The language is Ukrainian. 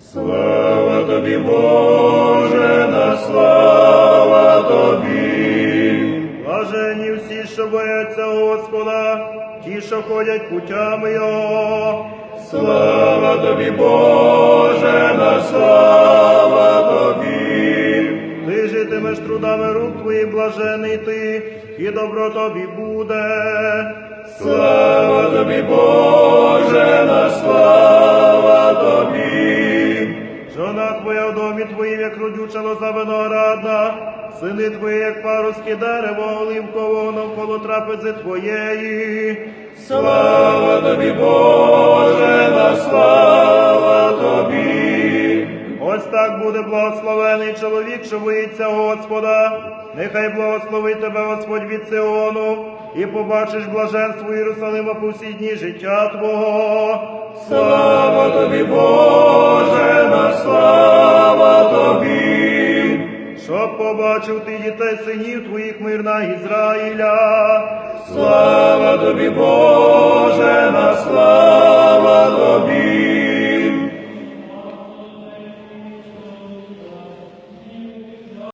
Слава тобі, Боже, на слава тобі. Блажені всі, що бояться Господа, ті, що ходять путями Його. Слава тобі, Боже, на слава тобі. Ти житимеш трудами рук твоїх, блажений ти, і добро тобі буде. Слава тобі, Боже, твоя в домі твоїм, як родюча лоза виноградна, сини твої, як паруски дерево оливкового навколо трапези твоєї. Слава тобі, Боже, на слава тобі. Ось так буде благословений чоловік, що боїться Господа. Нехай благословить тебе Господь від Сиону, і побачиш блаженство Єрусалима по всі дні життя Твого. Слава тобі, Боже, Щоб побачив ти дітей синів твоїх мирна Ізраїля. Слава тобі, слава